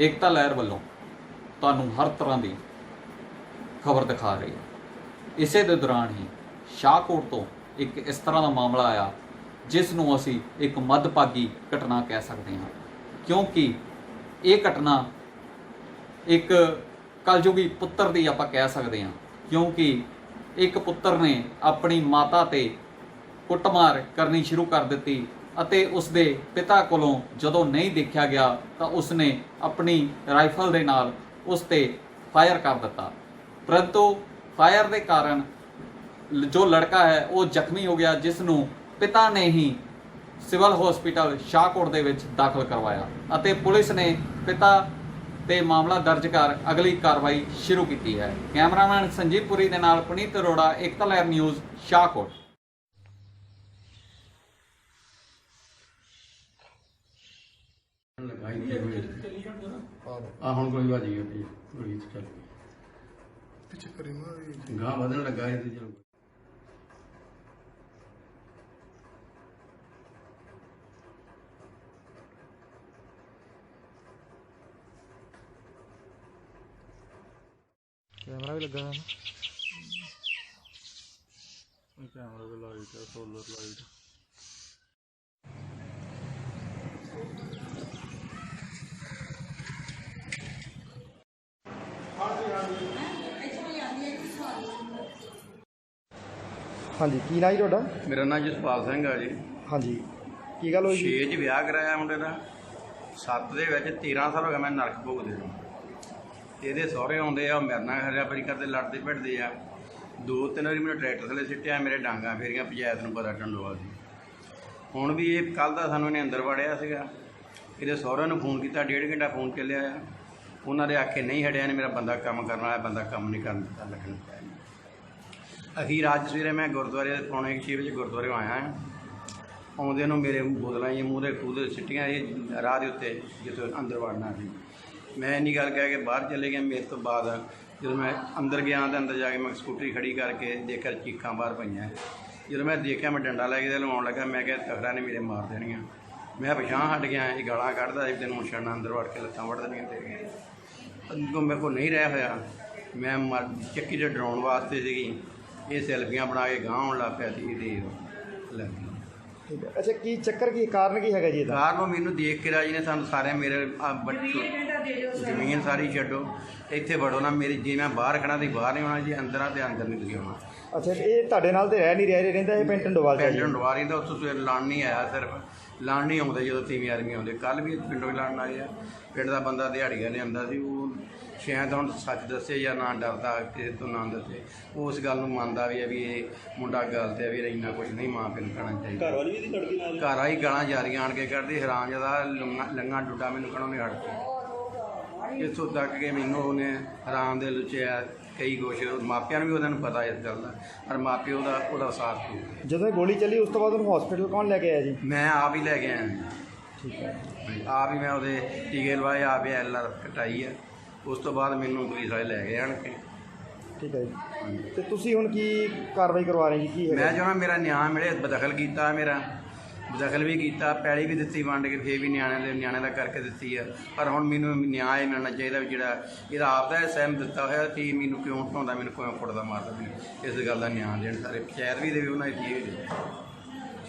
ਏਕਤਾ ਲਹਿਰ ਵੱਲੋਂ ਤੁਹਾਨੂੰ ਹਰ ਤਰ੍ਹਾਂ ਦੀ ਖਬਰ ਦਿਖਾ ਰਹੀ ਹੈ। ਇਸੇ ਦੇ ਦੌਰਾਨ ਹੀ ਸ਼ਾਹਕੋਟ ਤੋਂ ਇੱਕ ਇਸ ਤਰ੍ਹਾਂ ਦਾ ਮਾਮਲਾ ਆਇਆ ਜਿਸ ਨੂੰ ਅਸੀਂ ਇੱਕ ਮੱਧਭਾਗੀ ਘਟਨਾ ਕਹਿ ਸਕਦੇ ਹਾਂ। ਕਿਉਂਕਿ ਇਹ ਘਟਨਾ ਇੱਕ ਕਲਯੁਗੀ ਪੁੱਤਰ ਦੀ ਆਪਾਂ ਕਹਿ ਸਕਦੇ ਹਾਂ, ਕਿਉਂਕਿ ਇੱਕ ਪੁੱਤਰ ਨੇ ਆਪਣੀ ਮਾਤਾ ਤੇ ਕੁੱਟਮਾਰ ਕਰਨੀ ਸ਼ੁਰੂ ਕਰ ਦਿੱਤੀ ਅਤੇ ਉਸਦੇ ਪਿਤਾ ਕੋਲੋਂ ਜਦੋਂ ਨਹੀਂ ਦੇਖਿਆ ਗਿਆ ਤਾਂ ਉਸਨੇ ਆਪਣੀ ਰਾਈਫਲ ਦੇ ਨਾਲ ਉਸ ਤੇ ਫਾਇਰ ਕਰ ਦਿੱਤਾ। ਪਰੰਤੂ ਫਾਇਰ ਦੇ ਕਾਰਨ ਜੋ ਲੜਕਾ ਹੈ, ਉਹ ਜ਼ਖਮੀ ਹੋ ਗਿਆ ਜਿਸ ਨੂੰ ਪਿਤਾ ਨੇ ਹੀ ਸਿਵਲ ਹਸਪੀਟਲ ਸ਼ਾਹਕੋਟ ਦੇ ਵਿੱਚ ਦਾਖਲ ਕਰਵਾਇਆ ਅਤੇ ਪੁਲਿਸ ਨੇ ਪਿਤਾ ਤੇ ਮਾਮਲਾ ਦਰਜ ਕਰ ਅਗਲੀ ਕਾਰਵਾਈ ਸ਼ੁਰੂ ਕੀਤੀ ਹੈ। ਕੈਮਰਾਮੈਨ ਸੰਜੀਵ ਪੁਰੀ ਦੇ ਨਾਲ ਪੁਨੀਤ ਅਰੋੜਾ, ਏਕਤਾ ਲਹਿਰ ਨਿਊਜ਼, ਸ਼ਾਹਕੋਟ। ਲਗਾਈ ਤੇ ਆ ਹੁਣ ਕੋਈ ਵਾਜੀ ਹੈ ਵੀ ਗੋਲੀ ਚ ਚੱਲ ਪਿੱਛੇ ਕਰੀ ਮਾਰੀ ਗਾਂ ਵਧਣ ਲੱਗਾ ਇਹ ਤੇ ਚਲੋ ਕੈਮਰਾ ਵੀ ਲੱਗਾ ਹੈ ਨਾ। ਕੈਮਰਾ ਵੀ ਲਾਈਟ ਹੈ ਸੋਲਰ ਲਾਈਟ ਹਾਂਜੀ ਕੀ ਨਾਂ ਜੀ ਤੁਹਾਡਾ? ਮੇਰਾ ਨਾਮ ਜਸਪਾਲ ਸਿੰਘ ਆ ਜੀ। ਹਾਂਜੀ ਕੀ ਗੱਲ ਹੋਈ ਜੀ? 6 ਚ ਵਿਆਹ ਕਰਾਇਆ ਮੁੰਡੇ ਦਾ। 7 ਦੇ ਵਿੱਚ 13 ਸਾਲ ਹੋ ਗਏ ਮੈਂ ਨਰਕ ਭੋਗਦੇ ਨੂੰ। ਇਹਦੇ ਸਹੁਰੇ ਆਉਂਦੇ ਆ ਉਹ ਮੇਰੇ ਨਾਲ ਹਰਿਆ ਪਰੀ ਕਰਦੇ ਲੜਦੇ ਭਿੜਦੇ ਆ। ਦੋ ਤਿੰਨ ਵਾਰੀ ਮੈਨੂੰ ਟਰੈਕਟਰ ਥੱਲੇ ਸਿੱਟਿਆ ਮੇਰੇ ਡਾਂਗਾ ਫੇਰੀਆਂ ਪੰਚਾਇਤ ਨੂੰ ਪਤਾ ਟੰਡੋਆ ਸੀ। ਹੁਣ ਵੀ ਇਹ ਕੱਲ ਦਾ ਸਾਨੂੰ ਇਹਨੇ ਅੰਦਰ ਵੜਿਆ ਸੀਗਾ। ਇਹਦੇ ਸਹੁਰਿਆਂ ਨੂੰ ਫੋਨ ਕੀਤਾ ਡੇਢ ਘੰਟਾ ਫੋਨ ਚੱਲਿਆ ਆ। ਉਹਨਾਂ ਦੇ ਆਖੇ ਨਹੀਂ ਹਟਿਆ ਨੇ ਮੇਰਾ ਬੰਦਾ ਕੰਮ ਕਰਨ ਵਾਲਾ ਬੰਦਾ ਕੰਮ ਨਹੀਂ ਕਰਨ ਦਿੱਤਾ ਲੱਗਣ ਪਿਆ ਅਸੀਂ ਰਾਜ ਸਵੇਰੇ ਮੈਂ ਗੁਰਦੁਆਰੇ ਪੌਣੇ 6 ਵਜੇ ਗੁਰਦੁਆਰੇ ਆਇਆ ਹਾਂ। ਆਉਂਦੇ ਨੂੰ ਮੇਰੇ ਬੋਤਲਾਂ ਇਹ ਮੂਹਰੇ ਖੂਹ ਦੇ ਸਿੱਟੀਆਂ ਇਹ ਰਾਹ ਦੇ ਉੱਤੇ ਜਦੋਂ ਅੰਦਰ ਵੜਨਾ ਸੀ। ਮੈਂ ਇੰਨੀ ਗੱਲ ਕਹਿ ਕੇ ਬਾਹਰ ਚਲੇ ਗਿਆ ਮੇਰੇ ਤੋਂ ਬਾਅਦ। ਜਦੋਂ ਮੈਂ ਅੰਦਰ ਗਿਆ ਤਾਂ ਅੰਦਰ ਜਾ ਕੇ ਮੈਂ ਸਕੂਟਰੀ ਖੜੀ ਕਰਕੇ ਦੇਖਿਆ ਚੀਕਾਂ ਬਾਹਰ ਪਈਆਂ। ਜਦੋਂ ਮੈਂ ਦੇਖਿਆ ਮੈਂ ਡੰਡਾ ਲੈ ਕੇ ਤੇ ਲਵਾਉਣ ਲੱਗਾ, ਮੈਂ ਕਿਹਾ ਤਖੜਾ ਨੇ ਮੇਰੇ ਮਾਰ ਦੇਣੀਆਂ। ਮੈਂ ਪਛਾਣ ਹਟ ਗਿਆ, ਇਹ ਗਾਲਾਂ ਕੱਢਦਾ ਸੀ, ਤੈਨੂੰ ਛੱਡਣਾ ਅੰਦਰ ਵੜ ਕੇ ਲੱਤਾਂ ਵੜ ਦੇਣੀਆਂ ਤੇਰੀਆਂ। ਅੱਗੋਂ ਮੇਰੇ ਕੋਲ ਨਹੀਂ ਰਹਿ ਹੋਇਆ। ਮੈਂ ਮਰ- ਚੱਕੀ ਦੇ ਡਰਾਉਣ ਵਾਸਤੇ ਸੀਗੀ। ਇਹ ਸੈਲਫੀਆਂ ਬਣਾ ਕੇ ਗਾਂਹ ਆਉਣ ਲੱਗ ਪਿਆ ਸੀ ਇਹਦੇ ਲੱਗ ਗਈ ਠੀਕ ਹੈ। ਅੱਛਾ ਕੀ ਚੱਕਰ ਕੀ ਕਾਰਨ ਕੀ ਹੈਗਾ ਜੀ ਇਹਦਾ? ਕਾਰ ਨੂੰ ਮੈਨੂੰ ਦੇਖ ਕੇ ਰਾਜੀ ਨੇ ਸਾਨੂੰ ਸਾਰੇ ਮੇਰੇ ਆਹ ਬੱਚੇ ਜ਼ਮੀਨ ਸਾਰੀ। ਛੱਡੋ। ਇੱਥੇ ਵੜੋ ਨਾ ਮੇਰੀ ਜੇ ਮੈਂ ਬਾਹਰ ਖੜਾ ਤੇ ਬਾਹਰ ਨਹੀਂ ਆਉਣਾ ਜੀ ਅੰਦਰ ਆ ਤੇ ਅੰਦਰ ਨਹੀਂ ਤੁਸੀਂ ਆਉਣਾ ਅੱਛਾ ਇਹ ਤੁਹਾਡੇ ਨਾਲ ਤੇ ਰਹਿ ਨਹੀਂ ਰਿਹਾ ਰਹਿੰਦਾ ਇਹ ਪਿੰਡ ਹੈ ਜੀ। ਪਿੰਡ ਡਵਾਰੀ ਦਾ ਉੱਥੋਂ ਸਵੇਰ ਲੜਨ ਨਹੀਂ ਆਇਆ ਸਿਰਫ। ਲੜਨ ਨਹੀਂ ਆਉਂਦੇ ਜਦੋਂ ਤੀਵੀਂ ਆਦਮੀ ਆਉਂਦੇ। ਕੱਲ ਵੀ ਪਿੰਡੋਂ ਹੀ ਲੜਨ ਆਏ ਆ। ਪਿੰਡ ਦਾ ਬੰਦਾ ਦਿਹਾੜੀਆ ਲਿਆਂਦਾ ਸੀ ਉਹ ਸ਼ਾਇਦ ਹੁਣ ਸੱਚ ਦੱਸੇ ਜਾਂ ਨਾ ਡਰਦਾ ਕਿਸੇ ਤੋਂ ਨਾ ਦੱਸੇ। ਉਹ ਉਸ ਗੱਲ ਨੂੰ ਮੰਨਦਾ ਵੀ ਹੈ ਵੀ ਇਹ ਮੁੰਡਾ ਗੱਲ ਤੇ ਆ ਵੀ ਇੰਨਾ ਕੁਝ ਨਹੀਂ ਮਾਂ ਪਿਓ ਨੂੰ ਕਹਿਣਾ ਚਾਹੀਦਾ। ਘਰ ਵਾਲੀ ਵੀ ਦੀ ਲੜਕੀ ਨਾਲ। ਘਰ ਆਈ ਗਾਲਾਂ ਜਾਰੀਆਂ ਆਣ ਕੇ ਕੱਢਦੀ ਹਰਾਮ ਜਦਾ ਲੰਗਾ ਡੁੱਡਾ ਮੈਨੂੰ ਕਹਣੋਂ ਨਹੀਂ ਹਟਦੀ ਇੱਥੋਂ ਤੱਕ ਕਿ ਮੈਨੂੰ ਉਹਨੇ ਹਰਾਮ ਦੇ ਲੁਚਿਆ ਕਈ ਕੁਛ। ਮਾਪਿਆਂ ਨੂੰ ਵੀ ਉਹਨਾਂ ਨੂੰ ਪਤਾ ਇਸ ਗੱਲ ਦਾ ਪਰ ਮਾਪਿਓ ਉਹਦਾ ਉਹਦਾ ਸਾਥ ਦਿੱਤਾ ਜਦੋਂ ਇਹ ਗੋਲੀ ਚੱਲੀ ਉਸ ਤੋਂ ਬਾਅਦ ਉਹਨੂੰ ਹਸਪੀਟਲ ਕੌਣ ਲੈ ਕੇ ਆਇਆ ਜੀ? ਮੈਂ ਆਪ ਹੀ ਲੈ ਕੇ ਆਇਆ। ਠੀਕ ਹੈ। ਆਪ ਹੀ ਮੈਂ ਉਹਦੇ ਟੀਕੇ ਲਵਾਏ ਆਪ ਹੀ ਐਲ ਆਰ ਕਟਾਈ ਆ। ਉਸ ਤੋਂ ਬਾਅਦ ਮੈਨੂੰ ਪੁਲਿਸ ਵਾਲੇ ਲੈ ਗਏ ਆਣ ਕੇ। ਠੀਕ ਹੈ ਜੀ। ਤੇ ਤੁਸੀਂ ਹੁਣ ਕੀ ਕਾਰਵਾਈ ਕਰਵਾ ਰਹੇ ਜੀ? ਕੀ ਮੈਂ ਹੈਗਾ ਚਾਹੁੰਦਾ ਮੇਰਾ ਨਿਆਂ ਮਿਲੇ ਬਦਖਲ ਕੀਤਾ ਮੇਰਾ। ਬਦਖਲ ਵੀ ਕੀਤਾ ਪੈਲੀ ਵੀ ਦਿੱਤੀ ਵੰਡ ਕੇ ਫੇਰ ਵੀ ਨਿਆਣਿਆਂ ਦੇ ਨਿਆਣਿਆਂ ਦਾ ਕਰਕੇ ਦਿੱਤੀ ਆ। ਪਰ ਹੁਣ ਮੈਨੂੰ ਨਿਆਂ ਹੀ ਮਿਲਣਾ ਚਾਹੀਦਾ ਵੀ ਜਿਹੜਾ ਇਹਦਾ ਆਪ ਦਾ ਸਹਿਮ ਦਿੱਤਾ ਹੋਇਆ ਤੇ ਮੈਨੂੰ ਕਿਉਂ ਢਾਉਂਦਾ ਮੈਨੂੰ ਕਿਉਂ ਕੁੱਟਦਾ ਮਾਰਦਾ ਮੈਨੂੰ ਇਸ ਗੱਲ ਦਾ ਨਿਆਂ ਦੇਣ ਸਾਰੇ। ਪੰਚਾਇਤ ਵੀ ਦੇਵੇ ਉਹਨਾਂ ਦੀ ਕੀ ਵੀ ਦੇਵੇ।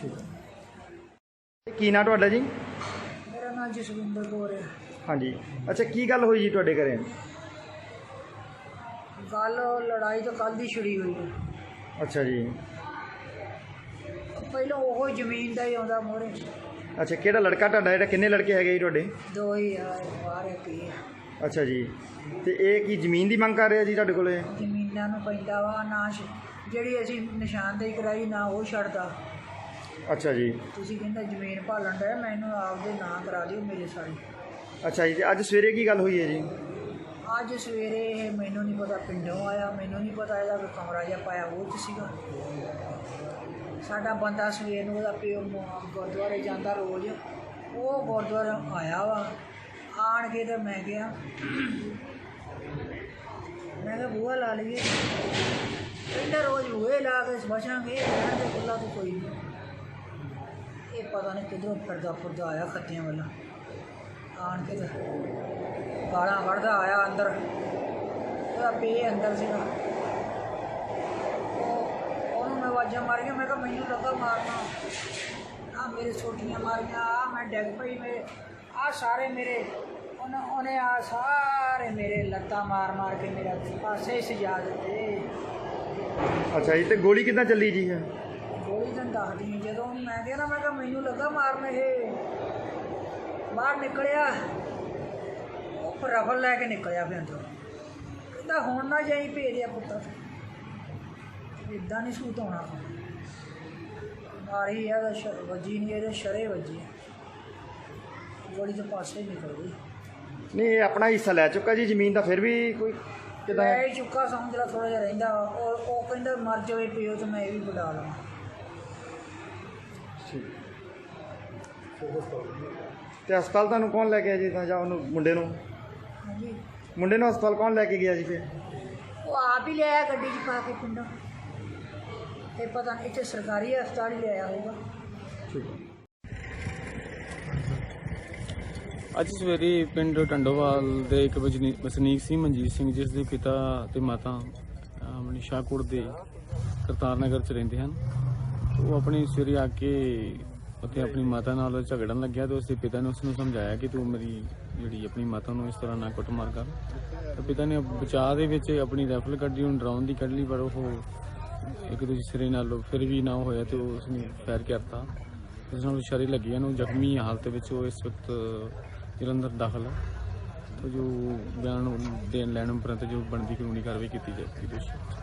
ਠੀਕ ਹੈ। ਕੀ ਨਾਂ ਤੁਹਾਡਾ ਜੀ? ਮੇਰਾ ਨਾਮ ਜਸਵਿੰਦਰ ਕੌਰ ਹੈ। ਹਾਂਜੀ। ਅੱਛਾ ਕੀ ਗੱਲ ਹੋਈ ਜੀ ਤੁਹਾਡੇ ਘਰੇ? ਗੱਲ ਲੜਾਈ ਤਾਂ ਕੱਲ ਦੀ ਛਿੜੀ ਹੋਈ ਹੈ। ਅੱਛਾ ਜੀ। ਪਹਿਲਾਂ ਉਹ ਜ਼ਮੀਨ ਦਾ ਹੀ ਆਉਂਦਾ ਮੋਰੇ ਅੱਛਾ ਕਿਹੜਾ ਲੜਕਾ ਤੁਹਾਡਾ? ਜਿਹੜਾ ਕਿੰਨੇ ਲੜਕੇ ਹੈਗੇ ਜੀ ਤੁਹਾਡੇ? ਦੋ ਹੀ ਆ ਬਾਹਰ ਇੱਕ ਹੀ ਆ। ਅੱਛਾ ਜੀ। ਤੇ ਇਹ ਕੀ ਜ਼ਮੀਨ ਦੀ ਮੰਗ ਕਰ ਰਿਹਾ ਜੀ ਤੁਹਾਡੇ ਕੋਲੇ? ਜ਼ਮੀਨਾਂ ਨੂੰ ਪੈਂਦਾ ਵਾ ਨਾ ਸ਼- ਜਿਹੜੀ ਅਸੀਂ ਨਿਸ਼ਾਨਦੇਹੀ ਕਰਾਈ ਨਾ ਉਹ ਛੱਡਦਾ। ਅੱਛਾ ਜੀ। ਤੁਸੀਂ ਕਹਿੰਦਾ ਜ਼ਮੀਨ ਭਾਲਣ ਦਾ ਮੈਨੂੰ ਆਪਦੇ ਨਾਂ ਕਰਾ ਦਿਓ ਮੇਰੇ ਸਾਰੀ। ਅੱਛਾ ਜੀ ਤੇ ਅੱਜ ਸਵੇਰੇ ਕੀ ਗੱਲ ਹੋਈ ਹੈ ਜੀ ਅੱਜ ਸਵੇਰੇ ਇਹ ਮੈਨੂੰ ਨਹੀਂ ਪਤਾ ਪਿੰਡੋਂ ਆਇਆ ਮੈਨੂੰ ਨਹੀਂ ਪਤਾ ਇਹਦਾ ਕੋਈ ਕਮਰਾ ਜਿਹਾ ਪਾਇਆ ਉਹ ਚ ਸੀਗਾ ਸਾਡਾ ਬੰਦਾ ਸਵੇਰ ਨੂੰ ਉਹਦਾ ਪਿਓ ਮ- ਗੁਰਦੁਆਰੇ ਜਾਂਦਾ ਰੋਜ਼ ਉਹ ਗੁਰਦੁਆਰੇ ਆਇਆ ਵਾ ਆਣ ਕੇ ਤੇ ਮੈਂ ਗਿਆ ਮੈਂ ਕਿਹਾ ਬੂਹਾ ਲਾ ਲਈਏ ਕਹਿੰਦਾ ਰੋਜ਼ ਬੂਹੇ ਲਾ ਕੇ ਬਚਾਂਗੇ ਰਹਿਣ ਦੇ ਖੁੱਲਾ ਤਾਂ ਕੋਈ ਨਹੀਂ ਇਹ ਪਤਾ ਨਹੀਂ ਕਿੱਧਰੋਂ ਫਿਰਦਾ ਫਿਰਦਾ ਆਇਆ ਖੱਤਿਆਂ ਵੱਲ ਆਣ ਕੇ ਤੇ ਗਾਲਾਂ ਕੱਢਦਾ ਆਇਆ ਅੰਦਰ। ਉਹਦਾ ਪੇ ਅੰਦਰ ਸੀਗਾ। ਉਹ- ਉਹਨੂੰ ਮੈਂ ਆਵਾਜ਼ਾਂ ਮਾਰੀਆਂ ਮੈਂ ਕਿਹਾ ਮੈਨੂੰ ਲੱਗਾ ਮਾਰਨਾ। ਆ ਮੇਰੇ ਛੋਟੀਆਂ ਮਾਰੀਆਂ ਆ ਮੈਂ ਡਿੱਗ ਪਈ ਮੇਰੇ। ਆ ਸਾਰੇ ਮੇਰੇ। ਉਹਨੇ ਉਹਨੇ ਆ ਸਾਰੇ ਮੇਰੇ ਲੱਤਾਂ ਮਾਰ ਮਾਰ ਕੇ ਮੇਰਾ ਪਾਸੇ ਸਜਾ ਦਿੱਤੇ। ਅੱਛਾ ਜੀ ਤੇ ਗੋਲੀ ਕਿੱਦਾਂ ਚੱਲੀ ਜੀ? ਇਹ? ਗੋਲੀ ਤਾਂ ਦੱਸਦੀ ਜਦੋਂ ਮੈਂ ਕਿਹਾ ਨਾ ਮੈਂ ਕਿਹਾ ਮੈਨੂੰ ਲੱਗਾ ਮਾਰਨ ਇਹ। ਬਾਹਰ ਨਿਕਲਿਆ। ਉਹ ਰਫਲ ਲੈ ਕੇ ਨਿਕਲਿਆ ਫਿਰ ਅੰਦਰੋਂ। ਕਹਿੰਦਾ ਹੁਣ ਨਾ ਜਾਈ ਭੇਜਿਆ ਪੁੱਤਰ। ਇਦਾਂ ਨਹੀਂ ਸੂਤ ਹੋਣਾ ਮਾਰੀ ਆ ਦਾ ਵੱਜੀ ਨਹੀਂ ਇਹਦੇ ਸ਼ਰੇ ਵੱਜੀ ਗੋਲੀ ਤੋਂ ਪਾਸੇ ਨਿਕਲ ਗਈ। ਨਹੀਂ ਇਹ ਆਪਣਾ ਹਿੱਸਾ ਲੈ ਚੁੱਕਾ ਜੀ ਜ਼ਮੀਨ ਦਾ ਫਿਰ ਵੀ ਕੋਈ ਕਿਦਾਂ? ਲੈ ਹੀ ਚੁੱਕਾ ਸਮਝ ਲਾ ਥੋੜਾ ਜਿਹਾ ਰਹਿੰਦਾ। ਉਹ ਉਹ ਕਹਿੰਦਾ ਮਰ ਜਾਵੇ ਪਿਓ ਤੇ ਮੈਂ ਇਹ ਵੀ ਵਡਾ ਲਵਾਂ। ਤੇ ਹਸਪਤਾਲ ਤੁਹਾਨੂੰ ਕੌਣ ਲੈ ਕੇ ਆਇਆ ਜੀ ਤਾਂ ਜਾਂ ਉਹਨੂੰ ਮੁੰਡੇ ਨੂੰ? ਹਾਂਜੀ। ਮੁੰਡੇ ਨੂੰ ਹਸਪਤਾਲ ਕੌਣ ਲੈ ਕੇ ਗਿਆ ਜੀ ਫਿਰ? ਉਹ ਆਪ ਹੀ ਲਿਆਇਆ ਗੱਡੀ 'ਚ ਪਾ ਕੇ ਪਿੰਡੋਂ। ਤੇ ਪਤਾ ਨਹੀਂ ਇੱਥੇ ਸਰਕਾਰੀ ਹਸਪਤਾਲ ਹੀ ਲਿਆਇਆ ਹੋਊਗਾ। ਅੱਜ ਸਵੇਰੇ ਪਿੰਡ ਟੰਡੋਵਾਲ ਦੇ ਇੱਕ ਵਜਨੀ- ਵਸਨੀਕ ਸੀ ਮਨਜੀਤ ਸਿੰਘ ਜਿਸ ਦੇ ਪਿਤਾ ਤੇ ਮਾਤਾ ਅਹ, ਨਿਸ਼ਾਕੋਟ ਦੇ ਕਰਤਾਰ ਨਗਰ ਚ ਰਹਿੰਦੇ ਹਨ। ਉਹ ਆਪਣੀ ਸਵੇਰੇ ਆ ਕੇ ਅਤੇ ਆਪਣੀ ਮਾਤਾ ਨਾਲ ਝਗੜਨ ਲੱਗਿਆ ਤੇ ਉਸਦੇ ਪਿਤਾ ਨੇ ਉਸ ਨੂੰ ਸਮਝਾਇਆ ਕਿ ਤੂੰ ਮੇਰੀ ਜਿਹੜੀ ਆਪਣੀ ਮਾਤਾ ਨੂੰ ਇਸ ਤਰ੍ਹਾਂ ਨਾ ਕੁੱਟਮਾਰ ਕਰ। ਤੇ ਪਿਤਾ ਨੇ ਬਚਾਅ ਦੇ ਵਿੱਚ ਆਪਣੀ ਰਾਈਫਲ ਕੱਢੀ, ਉਹਨੂੰ ਡਰਾਉਣ ਦੀ ਕੱਢ ਲਈ, ਪਰ ਉਹ ਇੱਕ ਦੂਜੇ ਸਿਰੇ ਨਾਲ ਫਿਰ ਵੀ ਨਾ ਹੋਇਆ ਤੇ ਉਸ ਨੇ ਫੈਰ ਕਰਤਾ ਇਸ ਨਾਲ ਸ਼ਰੀ ਲੱਗੀਆਂ ਉਹਨੂੰ ਜ਼ਖਮੀ ਹਾਲਤ ਵਿੱਚ ਉਹ ਇਸ ਵਕਤ ਜਲੰਧਰ ਦਾਖਲ ਹੈ। ਜੋ ਬਿਆਨ ਦੇਣ ਲੈਣ ਉਪਰੰਤ ਜੋ ਬਣਦੀ ਕਾਨੂੰਨੀ ਕਾਰਵਾਈ ਕੀਤੀ ਜਾਏਗੀ, ਦੋਸ਼ੀ।